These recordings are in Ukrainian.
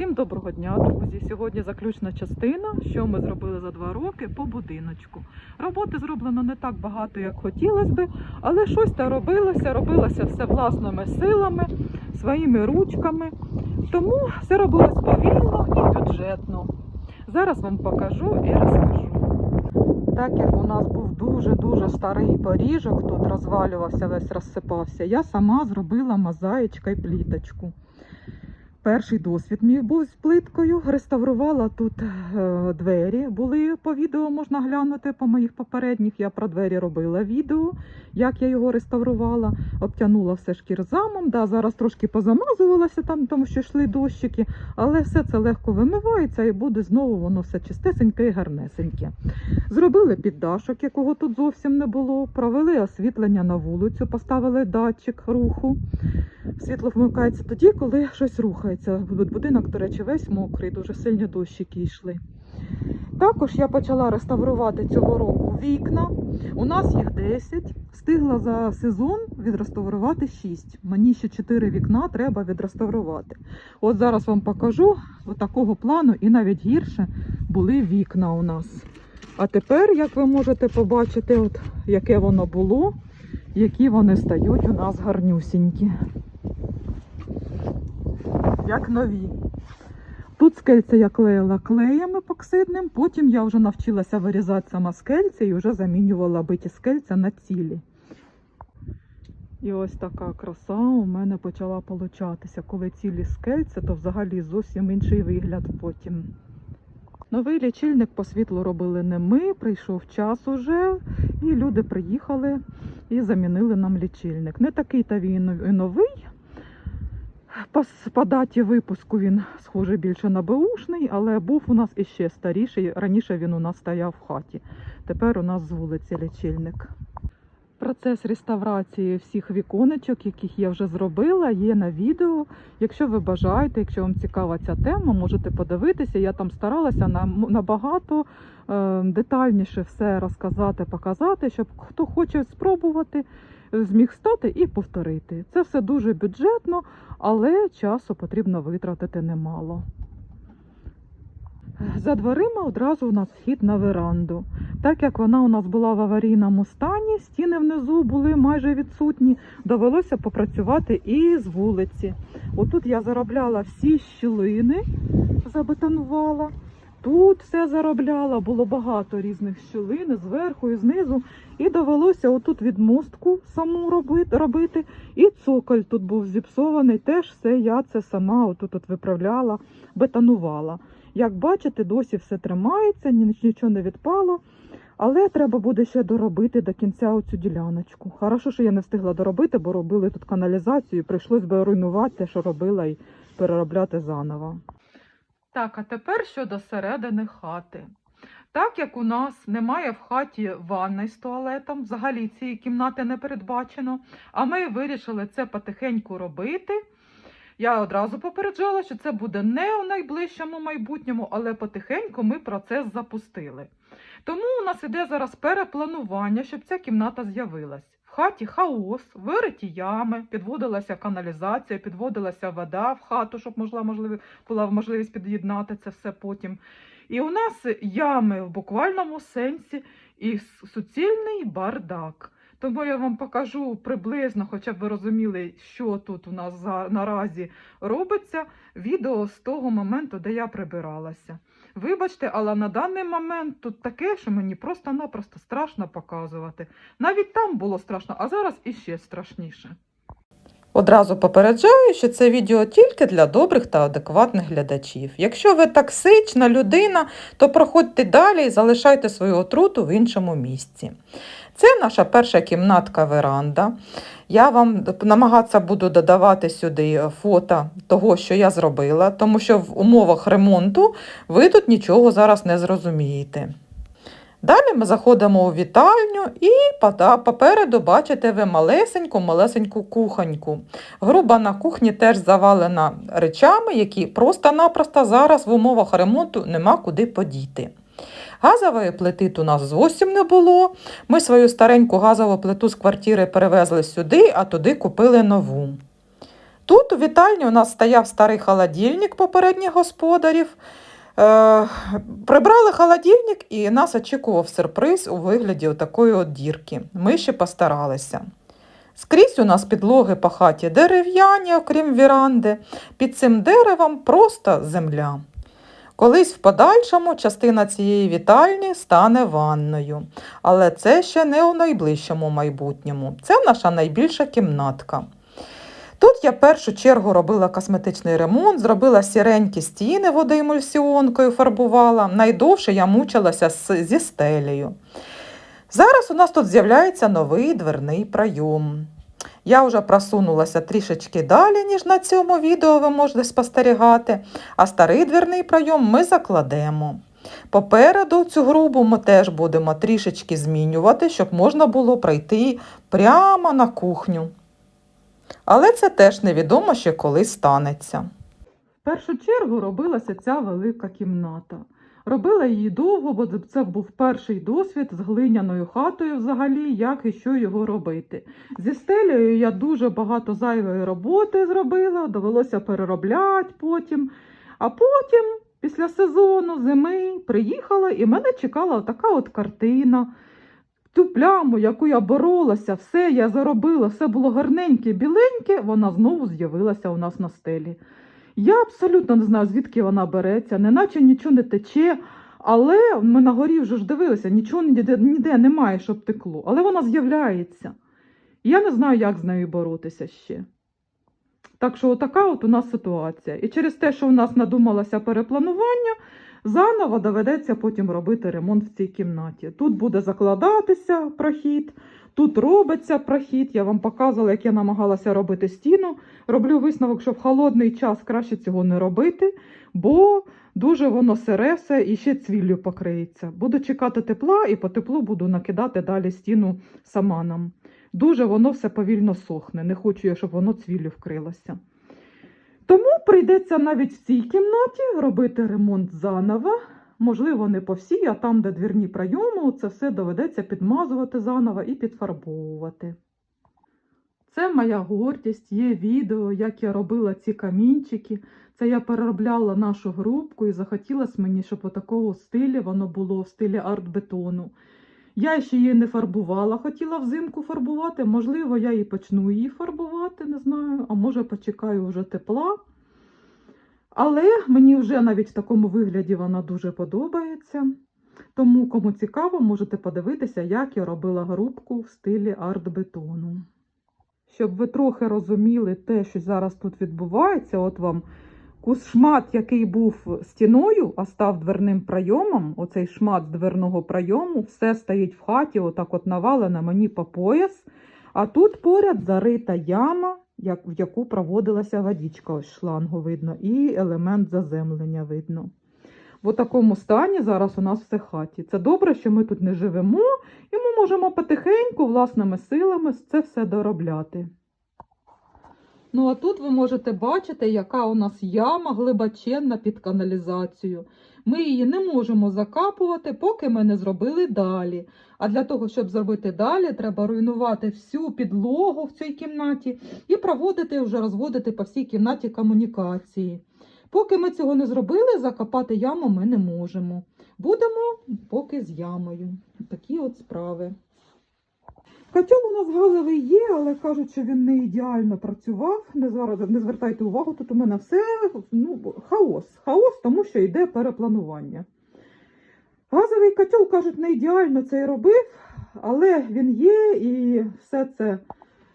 Всім доброго дня, друзі! Сьогодні заключна частина, що ми зробили за два роки по будиночку. Роботи зроблено не так багато, як хотілося би, але щось та робилося, робилося все власними силами, своїми ручками. Тому все робилось повільно і бюджетно. Зараз вам покажу і розкажу. Так як у нас був дуже-дуже старий поріжок, тут розвалювався, весь розсипався, я сама зробила мозаїчка і пліточку. Перший досвід мій був з плиткою. Реставрувала тут е, двері. Були по відео, можна глянути по моїх попередніх. Я про двері робила відео, як я його реставрувала. Обтянула все шкірзамом. Да, зараз трошки позамазувалася там, тому що йшли дощики, але все це легко вимивається і буде знову воно все чистесеньке і гарнесеньке. Зробили піддашок, якого тут зовсім не було. Провели освітлення на вулицю, поставили датчик руху. Світло вмикається тоді, коли щось рухається. Будинок, до речі, весь мокрий, дуже сильні дощики йшли. Також я почала реставрувати цього року вікна. У нас їх 10. Встигла за сезон відреставрувати 6. Мені ще 4 вікна треба відреставрувати. От зараз вам покажу такого плану, і навіть гірше були вікна у нас. А тепер, як ви можете побачити, от яке воно було, які вони стають у нас гарнюсінькі як нові. Тут скельця я клеїла клеєм епоксидним, потім я вже навчилася вирізати сама скельця і вже замінювала биті скельця на цілі. І ось така краса у мене почала получатися. Коли цілі скельця, то взагалі зовсім інший вигляд потім. Новий лічильник по світлу робили не ми, прийшов час уже, і люди приїхали і замінили нам лічильник. Не такий та він і новий, по, даті випуску він схоже більше на беушний, але був у нас іще старіший. Раніше він у нас стояв в хаті. Тепер у нас з вулиці лічильник. Процес реставрації всіх віконечок, яких я вже зробила, є на відео. Якщо ви бажаєте, якщо вам цікава ця тема, можете подивитися. Я там старалася набагато е, детальніше все розказати, показати, щоб хто хоче спробувати, зміг стати і повторити. Це все дуже бюджетно, але часу потрібно витратити немало. За дверима одразу у нас вхід на веранду. Так як вона у нас була в аварійному стані, стіни внизу були майже відсутні, довелося попрацювати і з вулиці. Отут я заробляла всі щілини, забетонувала. Тут все заробляла, було багато різних щілин, зверху і знизу. І довелося отут відмостку саму робити. І цоколь тут був зіпсований. Теж все я це сама отут от виправляла, бетонувала. Як бачите, досі все тримається, нічого не відпало. Але треба буде ще доробити до кінця оцю діляночку. Хорошо, що я не встигла доробити, бо робили тут каналізацію, прийшлось би руйнувати те, що робила, і переробляти заново. Так, а тепер щодо середини хати. Так як у нас немає в хаті ванни з туалетом, взагалі цієї кімнати не передбачено, а ми вирішили це потихеньку робити. Я одразу попереджала, що це буде не у найближчому майбутньому, але потихеньку ми процес запустили. Тому у нас іде зараз перепланування, щоб ця кімната з'явилась. В хаті хаос, вириті ями, підводилася каналізація, підводилася вода в хату, щоб можла, можливо, була можливість під'єднати це все потім. І у нас ями в буквальному сенсі і суцільний бардак. Тому я вам покажу приблизно, хоча б ви розуміли, що тут у нас за, наразі робиться, відео з того моменту, де я прибиралася. Вибачте, але на даний момент тут таке, що мені просто-напросто страшно показувати. Навіть там було страшно, а зараз іще страшніше. Одразу попереджаю, що це відео тільки для добрих та адекватних глядачів. Якщо ви токсична людина, то проходьте далі і залишайте свою отруту в іншому місці. Це наша перша кімнатка веранда. Я вам намагатися буду додавати сюди фото того, що я зробила, тому що в умовах ремонту ви тут нічого зараз не зрозумієте. Далі ми заходимо у вітальню і попереду бачите ви малесеньку-малесеньку кухоньку. Груба на кухні теж завалена речами, які просто-напросто зараз в умовах ремонту нема куди подіти. Газової плити у нас зовсім не було. Ми свою стареньку газову плиту з квартири перевезли сюди, а туди купили нову. Тут у вітальні у нас стояв старий холодильник попередніх господарів. Е, прибрали холодильник і нас очікував сюрприз у вигляді такої от дірки. Ми ще постаралися. Скрізь у нас підлоги по хаті дерев'яні, окрім віранди. Під цим деревом просто земля. Колись в подальшому частина цієї вітальні стане ванною, але це ще не у найближчому майбутньому. Це наша найбільша кімнатка. Тут я в першу чергу робила косметичний ремонт, зробила сіренькі стіни водоемульсіонкою, фарбувала. Найдовше я мучилася зі стелею. Зараз у нас тут з'являється новий дверний пройом. Я вже просунулася трішечки далі, ніж на цьому відео ви можете спостерігати, а старий дверний пройом ми закладемо. Попереду цю грубу ми теж будемо трішечки змінювати, щоб можна було пройти прямо на кухню. Але це теж невідомо ще коли станеться. В першу чергу робилася ця велика кімната. Робила її довго, бо це був перший досвід з глиняною хатою взагалі, як і що його робити. Зі стелею я дуже багато зайвої роботи зробила, довелося переробляти потім. А потім, після сезону, зими, приїхала і мене чекала така от картина. Ту пляму, яку я боролася, все я заробила, все було гарненьке, біленьке, вона знову з'явилася у нас на стелі. Я абсолютно не знаю, звідки вона береться, неначе нічого не тече, але ми на горі вже ж дивилися, нічого ніде, ніде немає, щоб текло. Але вона з'являється. І я не знаю, як з нею боротися ще. Так що, отака от у нас ситуація. І через те, що у нас надумалося перепланування, заново доведеться потім робити ремонт в цій кімнаті. Тут буде закладатися прохід, тут робиться прохід. Я вам показувала, як я намагалася робити стіну. Роблю висновок, що в холодний час краще цього не робити, бо дуже воно сире все і ще цвіллю покриється. Буду чекати тепла і по теплу буду накидати далі стіну саманом. Дуже воно все повільно сохне. Не хочу я, щоб воно цвіллю вкрилося. Тому прийдеться навіть в цій кімнаті робити ремонт заново. Можливо, не по всій, а там, де двірні прийоми, це все доведеться підмазувати заново і підфарбовувати. Це моя гордість, є відео, як я робила ці камінчики. Це я переробляла нашу грубку і захотілося мені, щоб у такого стилі воно було в стилі арт-бетону. Я ще її не фарбувала, хотіла взимку фарбувати. Можливо, я і почну її фарбувати, не знаю, а може почекаю вже тепла. Але мені вже навіть в такому вигляді вона дуже подобається. Тому, кому цікаво, можете подивитися, як я робила грубку в стилі арт-бетону. Щоб ви трохи розуміли те, що зараз тут відбувається, от вам кус шмат, який був стіною, а став дверним прийомом, оцей шмат з дверного прийому, все стоїть в хаті, отак от навалено мені по пояс. А тут поряд зарита яма, в яку проводилася водичка, ось шлангу видно, і елемент заземлення видно. В такому стані зараз у нас все хаті. Це добре, що ми тут не живемо, і ми можемо потихеньку, власними силами це все доробляти. Ну, а тут ви можете бачити, яка у нас яма глибоченна під каналізацію. Ми її не можемо закапувати, поки ми не зробили далі. А для того, щоб зробити далі, треба руйнувати всю підлогу в цій кімнаті і проводити, вже розводити по всій кімнаті комунікації. Поки ми цього не зробили, закопати яму ми не можемо. Будемо поки з ямою. Такі от справи. Котел у нас газовий є, але кажуть, що він не ідеально працював. Не зараз не звертайте увагу, тут у мене все ну, хаос. Хаос, тому що йде перепланування. Газовий котел, кажуть, не ідеально це і робив, але він є і все це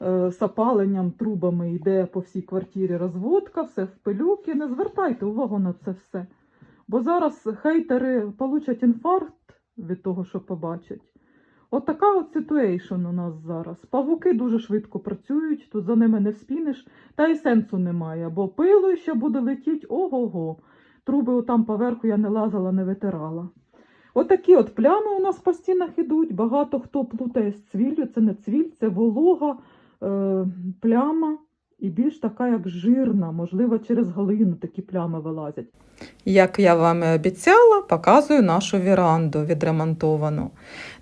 з опаленням трубами йде по всій квартирі розводка, все в пилюки. Не звертайте увагу на це все. Бо зараз хейтери получать інфаркт від того, що побачать. От така от ситуейшн у нас зараз. Павуки дуже швидко працюють, тут за ними не вспінеш, та й сенсу немає, бо пило ще буде летіть ого-го. Труби там поверху я не лазала, не витирала. Отакі от плями у нас по стінах ідуть. Багато хто плутає з цвіллю. Це не цвіль, це волога е, пляма і більш така, як жирна, можливо, через глину такі плями вилазять. Як я вам і обіцяла, показую нашу віранду відремонтовану.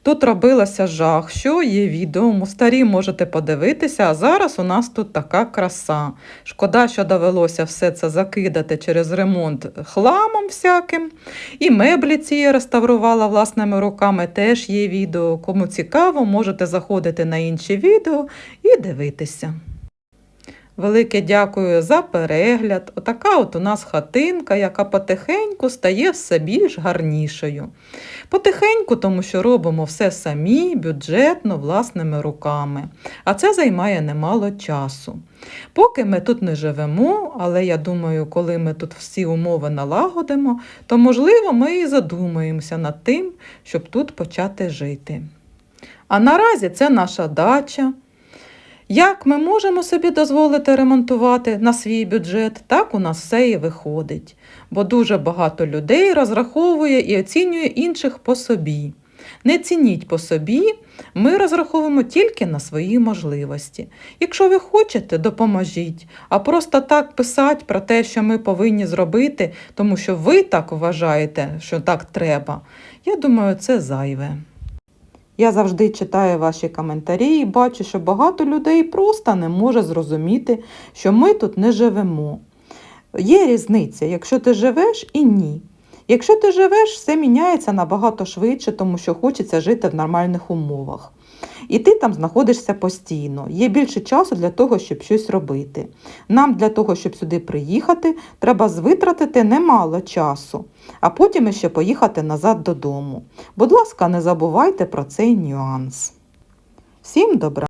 Тут робилося жах, що є відео, старі можете подивитися, а зараз у нас тут така краса. Шкода, що довелося все це закидати через ремонт хламом всяким. І меблі ці я реставрувала власними руками, теж є відео. Кому цікаво, можете заходити на інші відео і дивитися. Велике дякую за перегляд. Отака от у нас хатинка, яка потихеньку стає все більш гарнішою. Потихеньку, тому що робимо все самі, бюджетно, власними руками. А це займає немало часу. Поки ми тут не живемо, але я думаю, коли ми тут всі умови налагодимо, то можливо ми і задумаємося над тим, щоб тут почати жити. А наразі це наша дача. Як ми можемо собі дозволити ремонтувати на свій бюджет, так у нас все і виходить, бо дуже багато людей розраховує і оцінює інших по собі. Не цініть по собі, ми розраховуємо тільки на свої можливості. Якщо ви хочете, допоможіть, а просто так писати про те, що ми повинні зробити, тому що ви так вважаєте, що так треба, я думаю, це зайве. Я завжди читаю ваші коментарі і бачу, що багато людей просто не може зрозуміти, що ми тут не живемо. Є різниця, якщо ти живеш і ні. Якщо ти живеш, все міняється набагато швидше, тому що хочеться жити в нормальних умовах. І ти там знаходишся постійно. Є більше часу для того, щоб щось робити. Нам для того, щоб сюди приїхати, треба витратити немало часу, а потім ще поїхати назад додому. Будь ласка, не забувайте про цей нюанс. Всім добра!